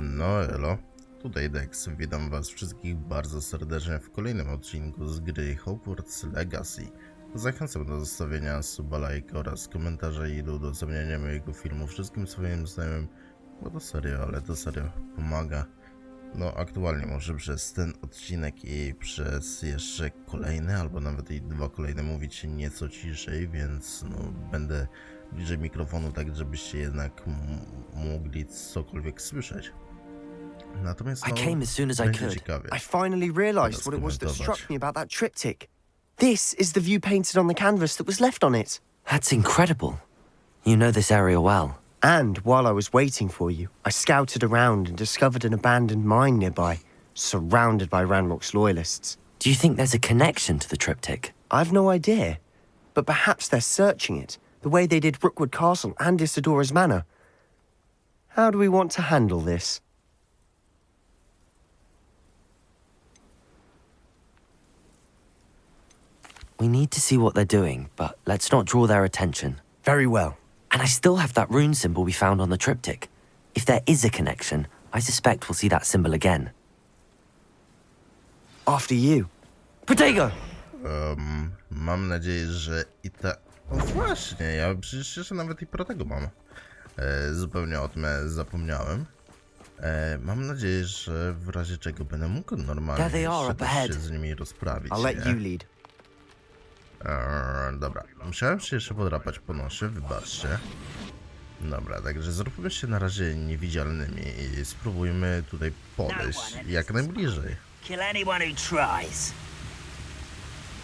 No elo, tutaj Dex, witam was wszystkich bardzo serdecznie w kolejnym odcinku z gry Hogwarts Legacy. Zachęcam do zostawienia suba, lajka oraz komentarza i do udostępniania mojego filmu wszystkim swoim znajomym, bo to serio, ale to serio pomaga. No aktualnie może przez ten odcinek i przez jeszcze kolejny, albo nawet i dwa kolejne mówić nieco ciszej, więc no będę bliżej mikrofonu, tak żebyście jednak mogli cokolwiek słyszeć. Natomiast I no, came as soon as I could. ciekawie. I finally realised what it was that struck me about that triptych. This is the view painted on the canvas that was left on it. That's incredible. You know this area well. And while I was waiting for you, I scouted around and discovered an abandoned mine nearby, surrounded by Ranrock's loyalists. Do you think there's a connection to the triptych? I've no idea, but perhaps they're searching it, the way they did Brookwood Castle and Isidora's Manor. How do we want to handle this? We need to see what they're doing, but let's not draw their attention. Very well. And I still have that rune symbol we found on the triptych. If there is a connection, I suspect we'll see that symbol again. After you. Protego! Em, mam nadzieję, że i ta... O właśnie, ja przecież jeszcze nawet i pro tego mam. E, zupełnie o tym zapomniałem. E, mam nadzieję, że w razie czego będę mógł normalnie they are, jeszcze up też ahead. się z nimi rozprawić. I'll let you lead. Eee, dobra, musiałem się jeszcze podrapać po nosie, wybaczcie. Dobra, także zróbmy się na razie niewidzialnymi i spróbujmy tutaj podejść jak najbliżej. Kill anyone who tries.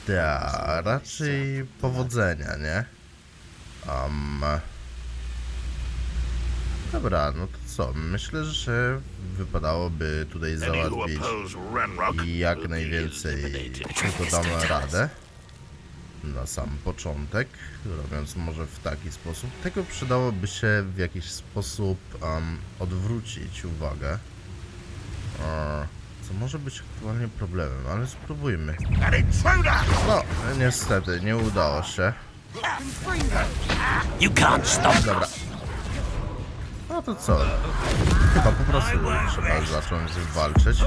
Ta, raczej powodzenia, nie? Um, dobra, no to co? Myślę, że wypadałoby tutaj załatwić jak najwięcej, tylko damy radę. Na sam początek, robiąc może w taki sposób. Tego przydałoby się w jakiś sposób um, odwrócić uwagę. Co może być aktualnie problemem, ale spróbujmy. No, niestety, nie udało się. Dobra. No to co? Chyba po prostu trzeba zacząć walczyć.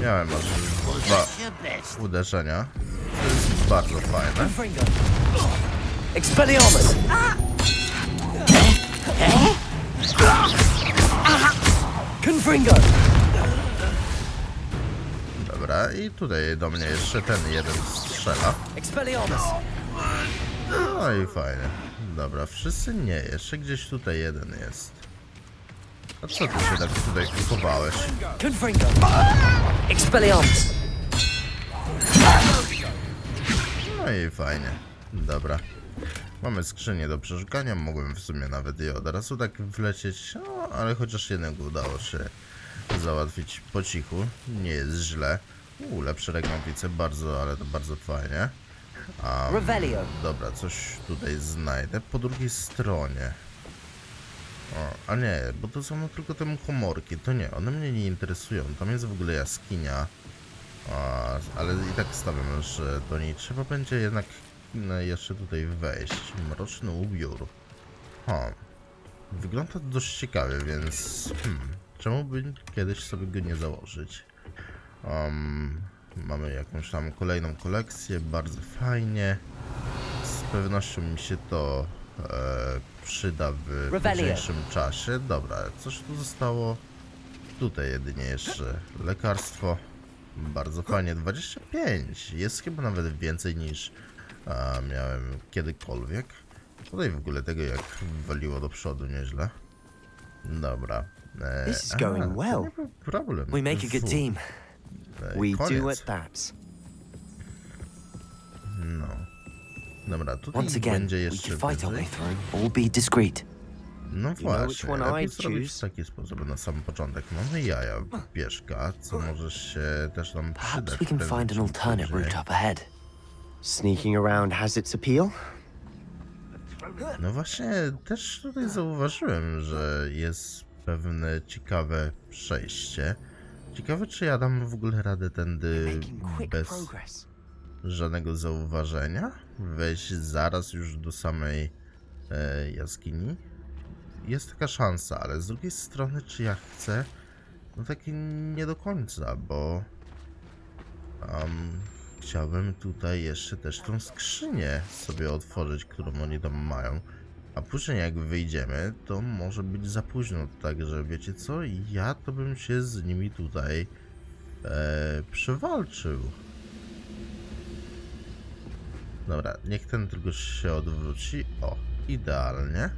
Miałem aż dwa uderzenia. To jest bardzo fajne. Expelliarmus! Confringo! Dobra, i tutaj do mnie jeszcze ten jeden strzela. Expelliarmus! No i fajnie. Dobra, wszyscy nie, jeszcze gdzieś tutaj jeden jest. A co ty się tak tutaj uchowałeś? Confringo! Expelliarmus! No i fajnie. Dobra. Mamy skrzynię do przeszukania, mogłem w sumie nawet i od razu tak wlecieć, no, ale chociaż jednego udało się załatwić po cichu. Nie jest źle. U, lepsze rękawice, bardzo, ale to bardzo fajnie. Um, Revelio! Dobra, coś tutaj znajdę po drugiej stronie. O, a nie, bo to są tylko te komorki, to nie, one mnie nie interesują. Tam jest w ogóle jaskinia. A, ale i tak stawiam, że do niej trzeba będzie jednak no, jeszcze tutaj wejść. Mroczny ubiór. Ha. Wygląda to dość ciekawie, więc hmm, czemu by kiedyś sobie go nie założyć? Um, mamy jakąś tam kolejną kolekcję, bardzo fajnie. Z pewnością mi się to przyda w późniejszym czasie. Dobra, coś tu zostało. Tutaj jedynie jeszcze lekarstwo. Bardzo fajnie, 25. Jest chyba nawet więcej niż a, miałem kiedykolwiek. Tutaj w ogóle tego jak waliło do przodu nieźle. Dobra. E, This is going well. problem. We make a good team. E, We do at that. No. Dobra, tutaj Once again, będzie we jeszcze could fight our way wyżej. through, or be discreet. No know which właśnie, one lepiej I'd zrobić w choose? taki sposób na sam początek. Mamy jaja, pieszka, co może się też nam przydać. Perhaps we can find an alternate route up ahead. Sneaking around has its appeal. No właśnie, też tutaj zauważyłem, że jest pewne ciekawe przejście. Ciekawe, czy ja dam w ogóle radę tędy Making quick bez progress. żadnego zauważenia? Wejść zaraz już do samej e, jaskini. Jest taka szansa, ale z drugiej strony, czy ja chcę? No tak nie do końca, bo um, chciałbym tutaj jeszcze też tą skrzynię sobie otworzyć, którą oni tam mają. A później jak wyjdziemy, to może być za późno, także wiecie co? Ja to bym się z nimi tutaj e, przewalczył. Dobra, niech ten tylko się odwróci. O, idealnie.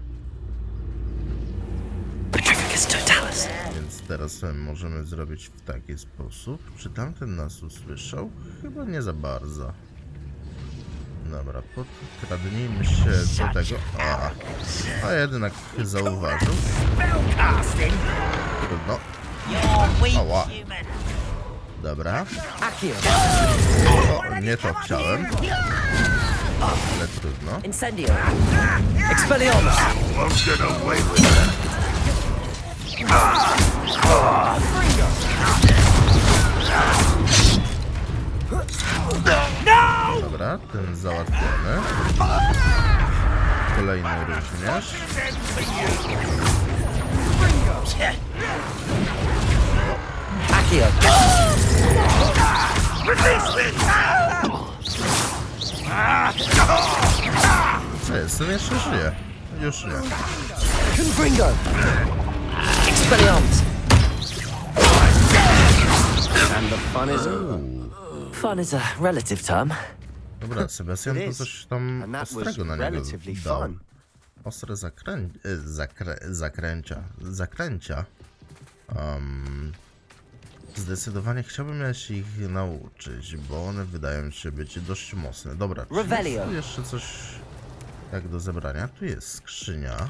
Więc teraz możemy zrobić w taki sposób. Czy tamten nas usłyszał? Chyba nie za bardzo. Dobra, podkradnijmy się do tego. A, a jednak zauważył. Trudno. Ała. Dobra. O, nie to chciałem. Ale trudno. Incendio. Expelliarmus. Dobra, ten załatwiony. Kolejny również. Accio. Co jest? Ten jeszcze żyje. Już nie. Confringo. Expelliarmus. And the fun is. Fun is a relative term. Dobra, Sebastian to coś tam ostrego na niego dał. Ostre zakrę... e, zakrę... zakręcia. Zakręcia. Um, zdecydowanie chciałbym się ich nauczyć, bo one wydają się być dość mocne. Dobra, czy jest tu jeszcze coś jak do zebrania? Tu jest skrzynia.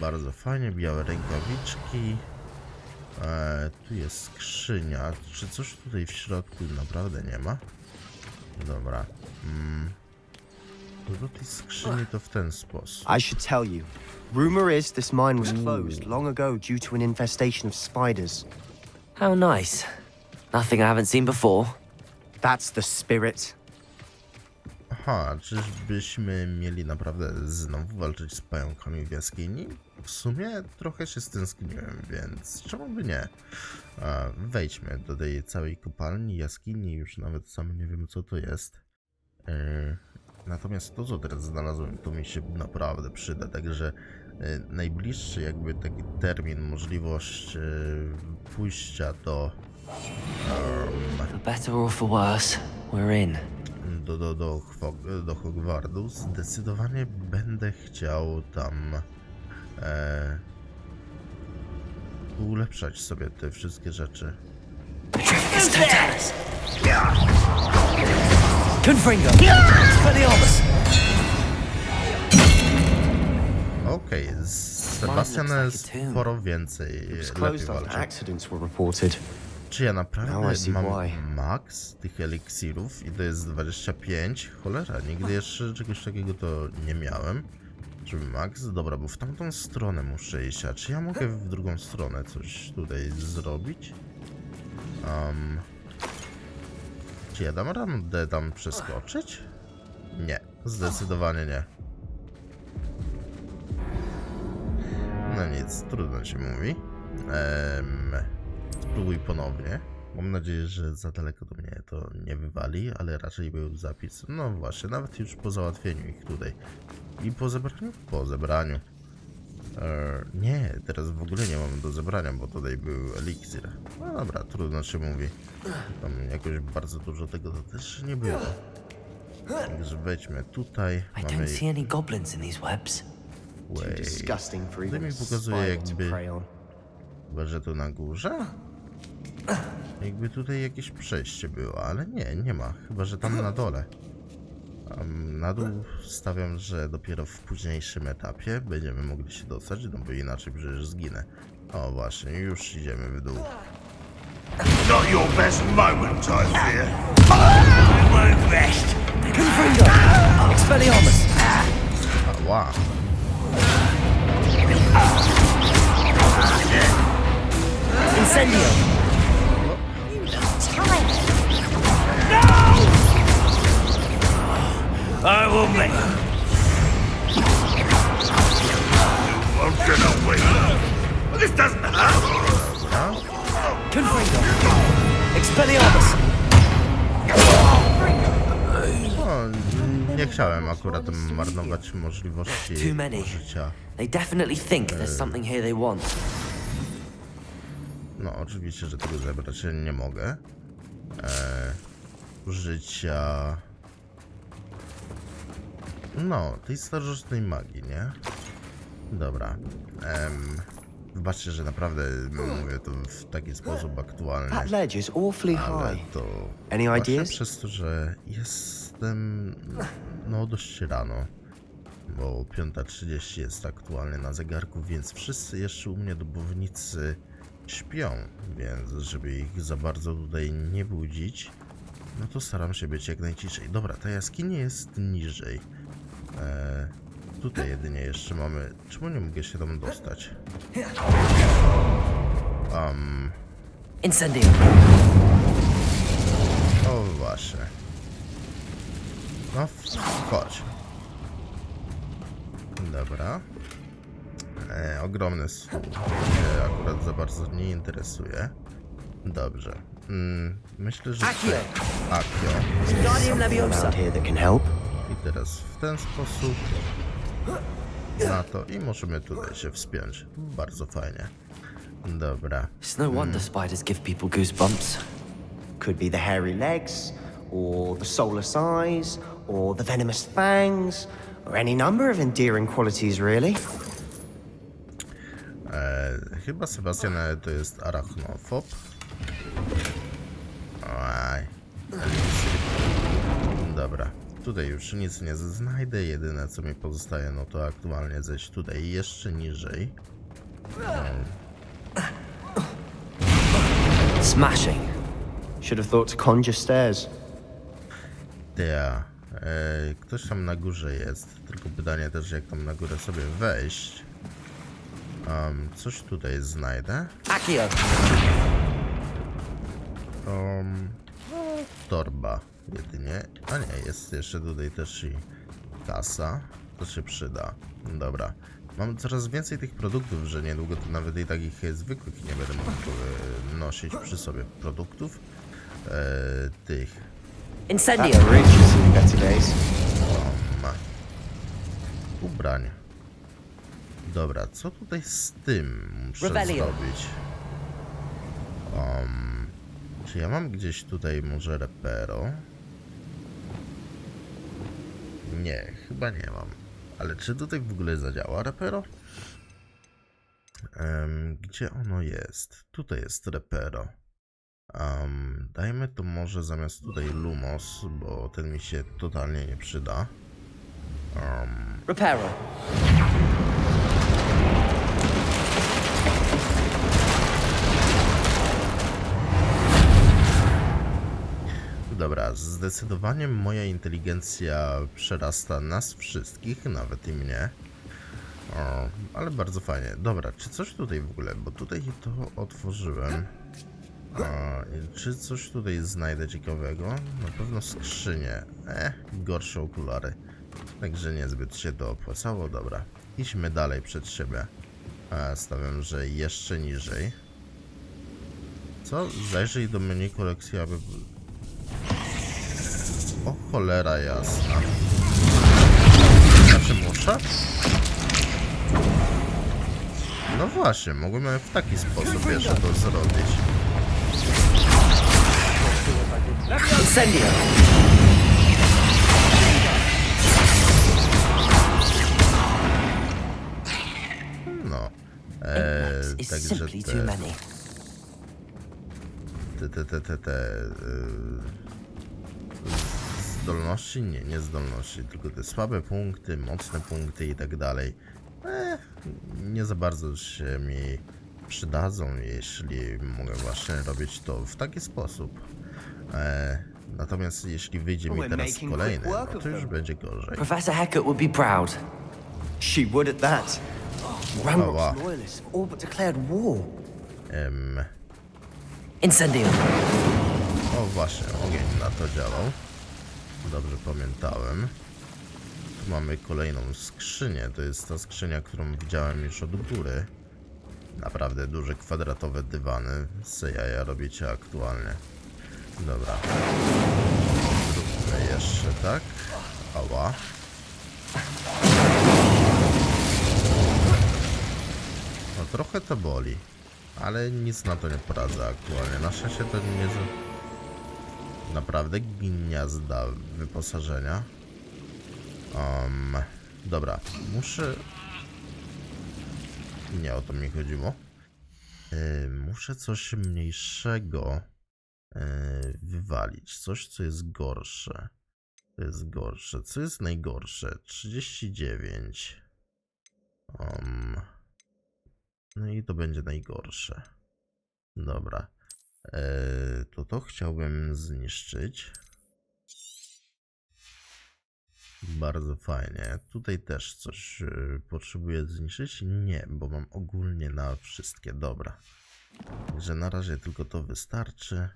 Bardzo fajnie, białe rękawiczki. E, tu jest skrzynia. Czy coś tutaj w środku naprawdę nie ma? Dobra. Mm. Do tej skrzyni to w ten sposób. I should tell you. Rumor is this mine was closed long ago due to an infestation of spiders. How nice. Nothing I haven't seen before. That's the spirit. Aha, czyżbyśmy mieli naprawdę znowu walczyć z pająkami w jaskini? W sumie trochę się stęskniłem, więc czemu by nie? A, wejdźmy do tej całej kopalni, jaskini, już nawet sam nie wiem co to jest. Yy, natomiast to co teraz znalazłem, to mi się naprawdę przyda, także najbliższy jakby taki termin, możliwość yy, pójścia do For better or for worse, we're in. do, do, do, do Hogwartu, zdecydowanie będę chciał tam e, ulepszać sobie te wszystkie rzeczy. Confringo. Expelliarmus. Okej, z Sebastian sporo więcej lepiej walczy. Czy ja naprawdę mam max tych eliksirów i to jest 25? Cholera, nigdy jeszcze czegoś takiego to nie miałem. Czy max? Dobra, bo w tamtą stronę muszę iść, a czy ja mogę w drugą stronę coś tutaj zrobić? Um, czy ja dam radę tam przeskoczyć? Nie, zdecydowanie nie. No nic, trudno się mówi. Em, spróbuj ponownie. Mam nadzieję, że za daleko do mnie to nie wywali, ale raczej był zapis. No właśnie, nawet już po załatwieniu ich tutaj. I po zebraniu? Po zebraniu. E, nie, teraz w ogóle nie mam do zebrania, bo tutaj był eliksir. No dobra, trudno się mówi. Tam jakoś bardzo dużo tego to też nie było. Także wejdźmy tutaj. I Mamy don't see any goblins in these webs. Tutaj even mi a pokazuje to jakby. Chyba, że tu na górze? Jakby tutaj jakieś przejście było, ale nie, nie ma. Chyba, że tam na dole. Am, na dół stawiam, że dopiero w późniejszym etapie będziemy mogli się dostać, no bo inaczej przecież zginę. O właśnie, już idziemy w dół. Not your best moment, I fear. I won't rest. Confringo! Expelliarmus! Ała! Incendio! No! I will make You won't get away. This doesn't hurt. Huh? Confringo. Expelliarmus. Chciałem akurat marnować możliwości użycia. They definitely think there's something here they want. No, oczywiście, że tego zebrać nie mogę. E, użycia. No, tej starożytnej magii, nie? Dobra. Em, wybaczcie, że naprawdę mówię to w taki sposób aktualny. Ale to Any właśnie ideas? przez to, że jestem no dość rano, bo 5.30 jest aktualnie na zegarku, więc wszyscy jeszcze u mnie dobownicy śpią, więc żeby ich za bardzo tutaj nie budzić, no to staram się być jak najciszej. Dobra, ta jaskinia jest niżej. E, tutaj jedynie jeszcze mamy... Czemu nie mogę się tam dostać? Um, Incendio. O właśnie. No, chodź. Dobra. E, ogromny stół. Mnie akurat za bardzo nie interesuje. Dobrze. Mm, myślę, że... Akio. Can help. I teraz w ten sposób na to i możemy tutaj się wspiąć. Bardzo fajnie. Dobra. It's no wonder spiders give people goosebumps. Could be the hairy legs, or the soulless eyes, or the venomous fangs, or any number of endearing qualities, really. E, chyba Sebastian to jest arachnofob. Eliksir. Dobra. Tutaj już nic nie znajdę. Jedyne co mi pozostaje, no to aktualnie zejść tutaj jeszcze niżej. Smashing. Should have thought to conjure stairs. Ja. Ktoś tam na górze jest. Tylko pytanie też, jak tam na górę sobie wejść. Um, coś tutaj znajdę. Accio. Um, no, torba jedynie. A nie, jest jeszcze tutaj też i kasa. To się przyda. Dobra. Mam coraz więcej tych produktów, że niedługo to nawet i takich zwykłych nie będę mógł e, nosić przy sobie produktów. E, tych. Incendio. Ma. Ubrań. Dobra, co tutaj z tym muszę Rebellion. zrobić? Um, czy ja mam gdzieś tutaj może repero? Nie, chyba nie mam. Ale czy tutaj w ogóle zadziała repero? Em, gdzie ono jest? Tutaj jest repero. Um, dajmy to może zamiast tutaj Lumos, bo ten mi się totalnie nie przyda. Um, Reparo. dobra, zdecydowanie moja inteligencja przerasta nas wszystkich, nawet i mnie. Ale bardzo fajnie. Dobra, czy coś tutaj w ogóle, bo tutaj to otworzyłem. A, czy coś tutaj znajdę ciekawego? Na pewno skrzynię. Eh, gorsze okulary. Także niezbyt się to opłacało. Dobra, idźmy dalej przed siebie. A, stawiam, że jeszcze niżej. Co? Zajrzyj do menu kolekcji, aby... O cholera jasna. Znaczy muszę? No właśnie, mogłem w taki sposób jeszcze to zrobić. Incendio. No. It's także te, te, te, te, te, te yy, zdolności? Nie, nie zdolności, tylko te słabe punkty, mocne punkty i tak dalej. Eh, nie za bardzo się mi przydadzą, jeśli mogę właśnie robić to w taki sposób. E, natomiast jeśli wyjdzie mi teraz kolejny, no to już będzie gorzej. Professor Hecat would be proud. She would at that. Ranrock's wow. loyalists have all but declared war. Em, Incendio. O właśnie, ogień na to działał. Dobrze pamiętałem. Tu mamy kolejną skrzynię. To jest ta skrzynia, którą widziałem już od góry. Naprawdę duże kwadratowe dywany. Se jaja robicie aktualnie. Dobra. Zróbmy jeszcze tak. Ała. No trochę to boli, ale nic na to nie poradzę aktualnie. Na szczęście to nie jest naprawdę gniazda wyposażenia. Um, dobra, muszę... Nie o to mi chodziło. Yy, muszę coś mniejszego wywalić. Coś, co jest gorsze. To jest gorsze. Co jest najgorsze? 39. Um, no i to będzie najgorsze. Dobra. Eee, to to chciałbym zniszczyć. Bardzo fajnie. Tutaj też coś e, potrzebuję zniszczyć? Nie, bo mam ogólnie na wszystkie. Dobra. Także na razie tylko to wystarczy.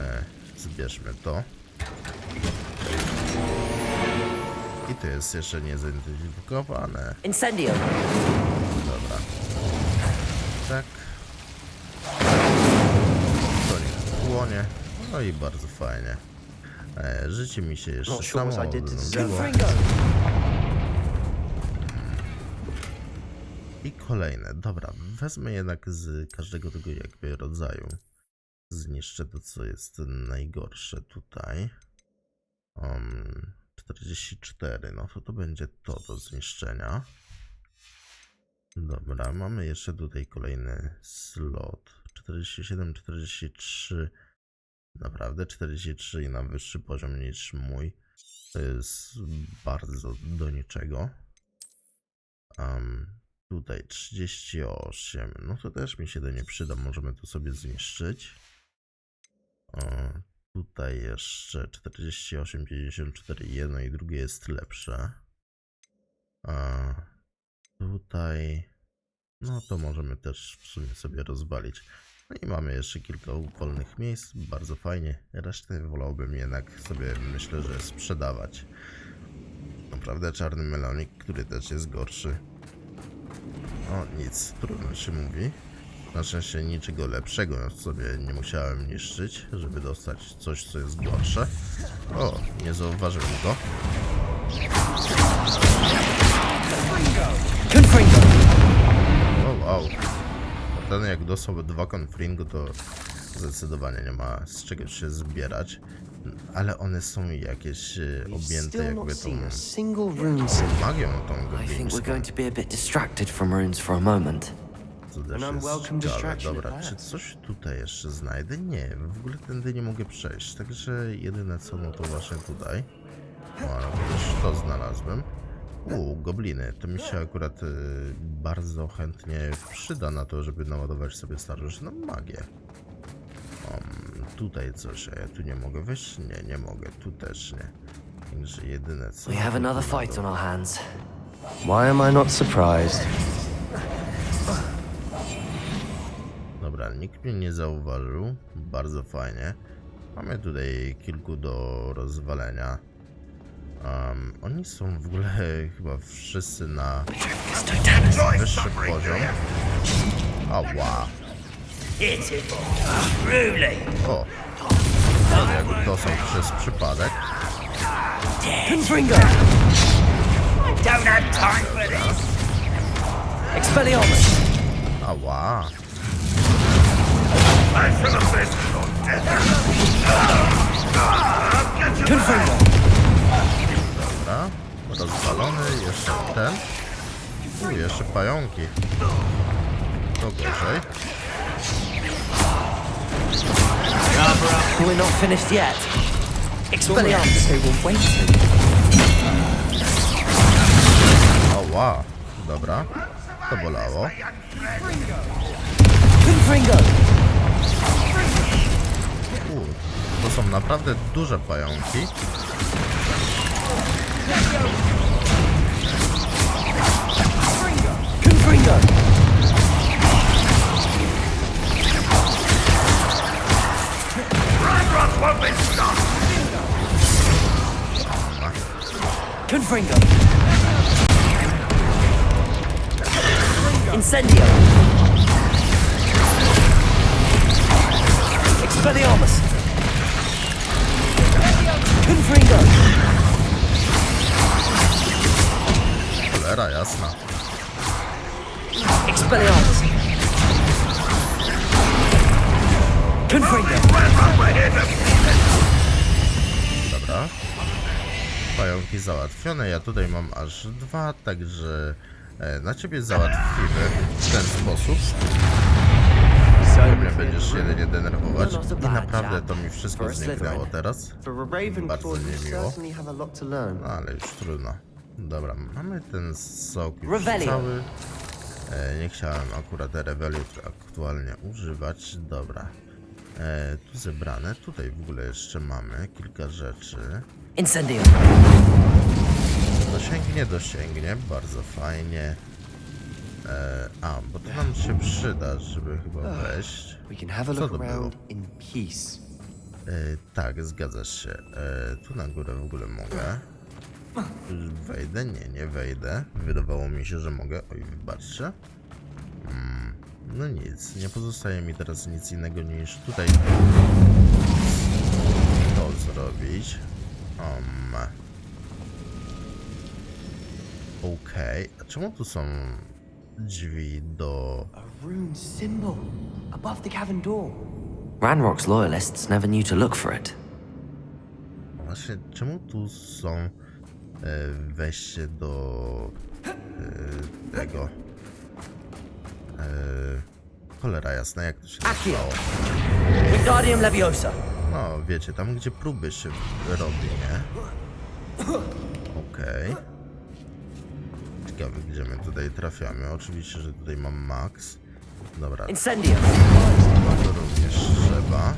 E, zbierzmy to. I to jest jeszcze niezidentyfikowane. Incendio. Dobra. Tak. To nie płonie. No i bardzo fajnie. E, życie mi się jeszcze sure samo odnowiło. I kolejne. Dobra, wezmę jednak z każdego tego jakby rodzaju. Zniszczę to, co jest najgorsze tutaj. Um, 44, no to to będzie to do zniszczenia. Dobra, mamy jeszcze tutaj kolejny slot. 47, 43. Naprawdę 43 i na wyższy poziom niż mój. To jest bardzo do niczego. Um, tutaj 38. No to też mi się to nie przyda. Możemy to sobie zniszczyć. O, tutaj jeszcze 48, 54. Jedno i drugie jest lepsze. A tutaj. No to możemy też w sumie sobie rozwalić. No i mamy jeszcze kilka wolnych miejsc. Bardzo fajnie. Resztę wolałbym jednak sobie myślę, że sprzedawać. Naprawdę czarny melonik, który też jest gorszy. O, nic, trudno się mówi. Na szczęście niczego lepszego sobie nie musiałem niszczyć, żeby dostać coś, co jest gorsze. O, nie zauważyłem go. O, wow. A ten jak dostał dwa confringo, to zdecydowanie nie ma z czego się zbierać. Ale one są jakieś e, objęte jakby tą symbol. magią tą goblińską. To też An jest distraction Dobra, at czy coś tutaj jeszcze znajdę? Nie, w ogóle tędy nie mogę przejść. Także jedyne co, no to właśnie tutaj. O, ale też to znalazłem. U, gobliny. To mi się akurat y, bardzo chętnie przyda na to, żeby naładować sobie starożytną magię. Um, tutaj coś, a ja tu nie mogę wejść? Nie, nie mogę. Tu też nie. Także jedyne co... We have another fight on our hands. Why am I not surprised? Dobra, nikt mnie nie zauważył. Bardzo fajnie. Mamy tutaj kilku do rozwalenia. Um, oni są w ogóle chyba wszyscy na wyższy poziom. Ała. O! Jak dostał przez przypadek. Expelliarmus. Ała. Confringo. Dobra. Rozwalony. Jeszcze ten. U, jeszcze pająki. To gorzej. We're not finished yet. Expelliarmus. Waiting. Ała. Dobra. To bolało. Confringo. To są naprawdę duże pająki. Confringo. Incendio. Expelliarmus. Confringo. Cholera jasna. Expelliarmus. Confringo. Dobra. Pająki załatwione. Ja tutaj mam aż dwa, także e, na ciebie załatwimy w ten sposób. Mnie będziesz jedynie denerwować. I naprawdę to mi wszystko zniknęło teraz. Bardzo niemiło. No ale już trudno. Dobra, mamy ten sok już cały. E, nie chciałem akurat Revelut aktualnie używać. Dobra. E, tu zebrane. Tutaj w ogóle jeszcze mamy kilka rzeczy. Incendio. Dosięgnie, dosięgnie. Bardzo fajnie. E, a, bo to nam się przyda, żeby chyba wejść. Co to było? E, tak, zgadzasz się. E, tu na górę w ogóle mogę. Wejdę? Nie, nie wejdę. Wydawało mi się, że mogę. Oj, wybaczcie. Mm, no nic, nie pozostaje mi teraz nic innego niż tutaj to zrobić. Um. Okej, a czemu tu są drzwi do... A rune symbol above the cavern door. Ranrock's loyalists never knew to look for it. Właśnie, czemu tu są e, wejście do e, tego? E, cholera jasna, jak to się nazywało? Wingardium Leviosa. No, wiecie, tam gdzie próby się robi, nie? Okej. Ciekawe, gdzie my tutaj trafiamy. Oczywiście, że tutaj mam max. Dobra, Incendio. to również trzeba.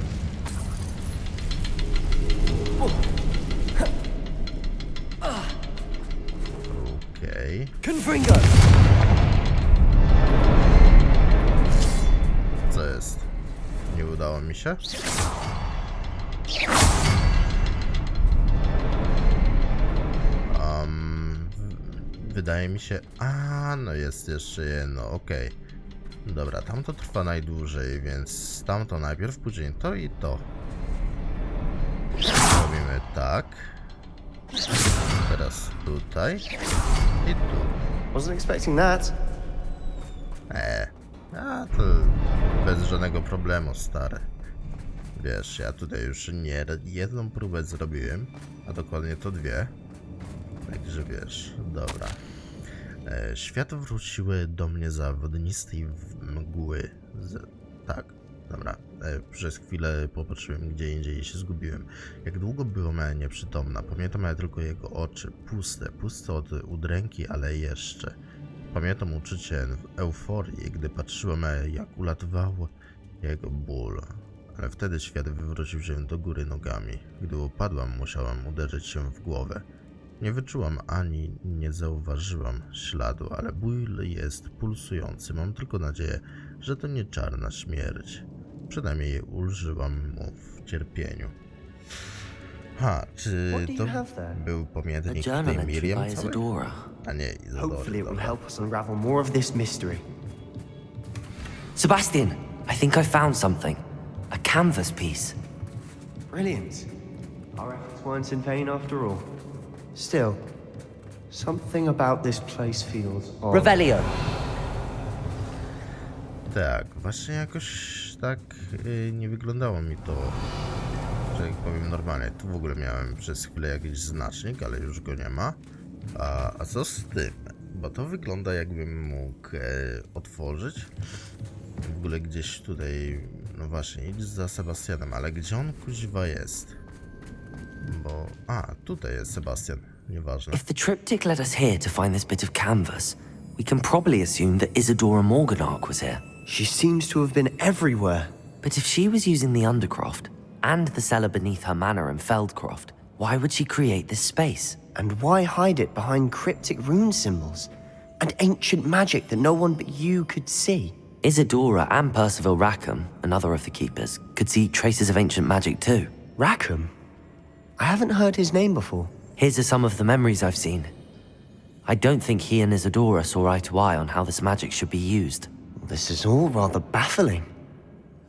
Okej. Confringo. Co jest? Nie udało mi się? Wydaje mi się... A, no jest jeszcze jedno, okej. Dobra, tamto trwa najdłużej, więc tamto najpierw, później to i to. Robimy tak. Teraz tutaj i tu. Wasn't expecting that. E, a to bez żadnego problemu, stary. Wiesz, ja tutaj już nie jedną próbę zrobiłem, a dokładnie to dwie. Także wiesz, dobra. E, światło wróciły do mnie za wodnistej w- mgły. Z, tak, dobra. E, przez chwilę popatrzyłem gdzie indziej i się zgubiłem. Jak długo była moja nieprzytomna, pamiętam ja tylko jego oczy, puste, puste od udręki, ale jeszcze. Pamiętam uczucie euforii, gdy patrzyłem, e, jak ulatywał jego ból. Ale wtedy świat wywrócił się do góry nogami. Gdy upadłam, musiałam uderzyć się w głowę. Nie wyczułam ani nie zauważyłam śladu, ale ból jest pulsujący. Mam tylko nadzieję, że to nie czarna śmierć. Przynajmniej ulżyłam mu w cierpieniu. Ha, czy to był pamiętnik tej Miriam całej? Isadora. A nie, Izadory. Sebastian, I think I found something. A canvas piece. Brilliant. Our efforts weren't in vain after all. Still, something about this place feels odd. Revelio. Tak, właśnie jakoś tak y, nie wyglądało mi to, że jak powiem normalnie. Tu w ogóle miałem przez chwilę jakiś znacznik, ale już go nie ma. A, a co z tym? Bo to wygląda jakbym mógł e, otworzyć. W ogóle gdzieś tutaj, no właśnie, idź za Sebastianem, ale gdzie on kuźwa jest? Bo, a, tutaj jest Sebastian, nieważne. If the triptych led us here to find this bit of canvas, we can probably assume that Isadora Morganark was here. She seems to have been everywhere. But if she was using the Undercroft and the cellar beneath her manor in Feldcroft, why would she create this space? And why hide it behind cryptic rune symbols and ancient magic that no one but you could see? Isadora and Percival Rackham, another of the keepers, could see traces of ancient magic too. Rackham? I haven't heard his name before. Here's are some of the memories I've seen. I don't think he and Isadora saw eye to eye on how this magic should be used. This is all rather baffling.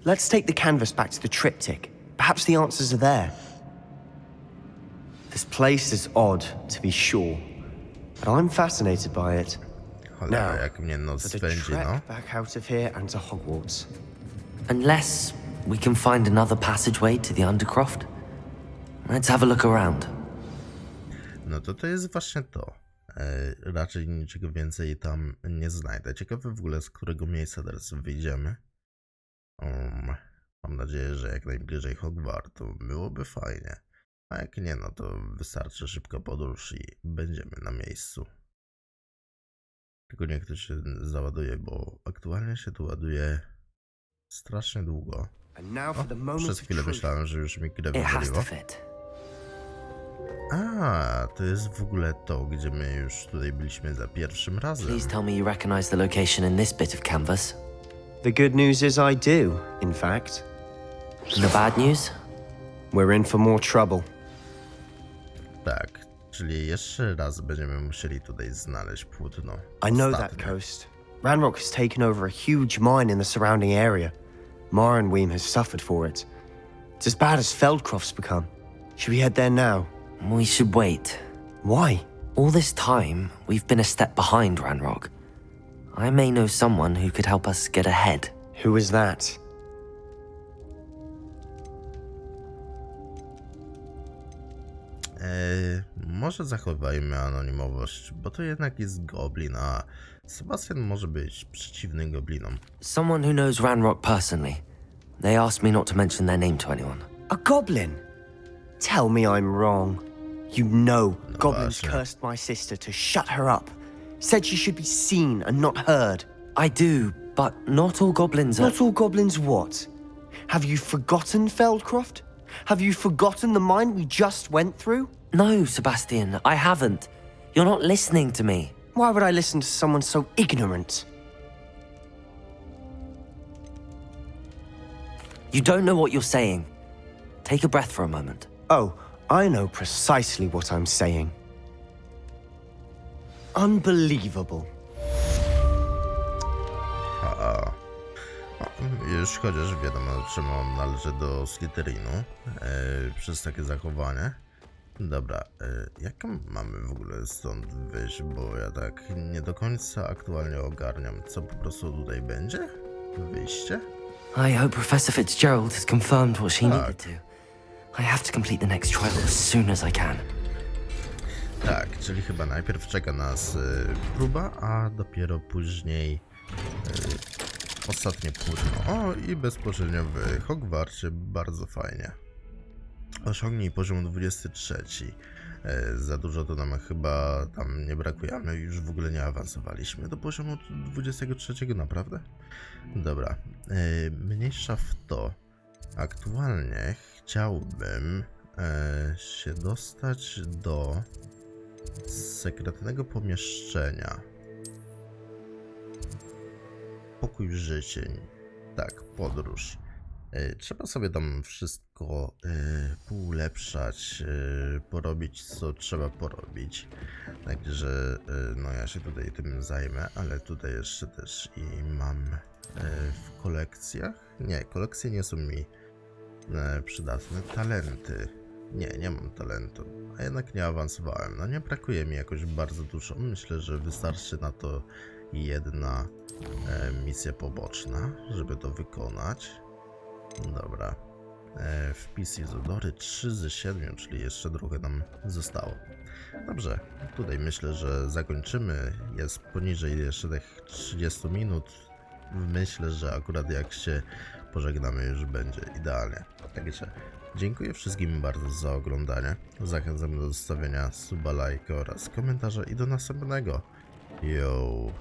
Let's take the canvas back to the triptych. Perhaps the answers are there. This place is odd, to be sure. but I'm fascinated by it. Cholera, Now, jak mnie noc For the spędzi, trek no. back out of here and to Hogwarts. Unless we can find another passageway to the Undercroft. Let's have a look around. No to to jest właśnie to. E, raczej niczego więcej tam nie znajdę. Ciekawe w ogóle z którego miejsca teraz wyjdziemy. Um, mam nadzieję, że jak najbliżej Hogwartu byłoby fajnie. A jak nie, no to wystarczy szybka podróż i będziemy na miejscu. Tylko niech to się załaduje, bo aktualnie się tu ładuje strasznie długo. O, the moment przez chwilę myślałem, że już mi grę wywaliło. A, to jest w ogóle to, gdzie my już tutaj byliśmy za pierwszym razem. Please tell me you recognize the location in this bit of canvas. The good news is I do, in fact. And the bad news? We're in for more trouble. Tak, czyli jeszcze raz będziemy musieli tutaj znaleźć płótno. I know that Ostatnie. coast. Ranrock has taken over a huge mine in the surrounding area. Marenweem has suffered for it. It's as bad as Feldcroft's become. Should we head there now? We should wait. Why? All this time, we've been a step behind Ranrock. I may know someone who could help us get ahead. Who is that? Eee, może zachowajmy anonimowość, bo to jednak jest goblin, a Sebastian może być przeciwny goblinom. Someone who knows Ranrock personally. They asked me not to mention their name to anyone. A goblin? Tell me I'm wrong. You know goblins właśnie. cursed my sister to shut her up. Said she should be seen and not heard. I do, but not all goblins are. Not all goblins what? Have you forgotten Feldcroft? Have you forgotten the mine we just went through? No, Sebastian, I haven't. You're not listening to me. Why would I listen to someone so ignorant? You don't know what you're saying. Take a breath for a moment. Oh, I know precisely what I'm saying. Unbelievable. A, a, już chociaż wiadomo, czemu on należy do Slytherinu e, przez takie zachowanie. Dobra, e, jak mamy w ogóle stąd wyjść, bo ja tak nie do końca aktualnie ogarniam, co po prostu tutaj będzie? Wyjście? I hope Professor Fitzgerald has confirmed what she Tak. needed to. I have to complete the next trial as soon as I can. Tak, czyli chyba najpierw czeka nas e, próba, a dopiero później e, ostatnie płótno. O, i bezpośrednio w Hogwarcie, bardzo fajnie. Osiągnij poziom 23. E, za dużo to nam chyba tam nie brakuje, a my już w ogóle nie awansowaliśmy do poziomu 23, naprawdę? Dobra, e, mniejsza w to. Aktualnie chciałbym e, się dostać do sekretnego pomieszczenia. Pokój życień. Tak, podróż. E, Trzeba sobie tam wszystko e, e, porobić co trzeba porobić. Także e, no ja się tutaj tym zajmę, ale tutaj jeszcze też i mam e, w kolekcjach. Nie, kolekcje nie są mi przydatne. Talenty. Nie, nie mam talentu. A jednak nie awansowałem. No nie brakuje mi jakoś bardzo dużo. Myślę, że wystarczy na to jedna e, misja poboczna, żeby to wykonać. Dobra. E, wpis Izodory 3 z 7, czyli jeszcze trochę nam zostało. Dobrze, tutaj myślę, że zakończymy. Jest poniżej jeszcze tych 30 minut. Myślę, że akurat jak się pożegnamy już będzie idealnie. Także dziękuję wszystkim bardzo za oglądanie. Zachęcam do zostawienia suba, lajka oraz komentarza i do następnego. Yo.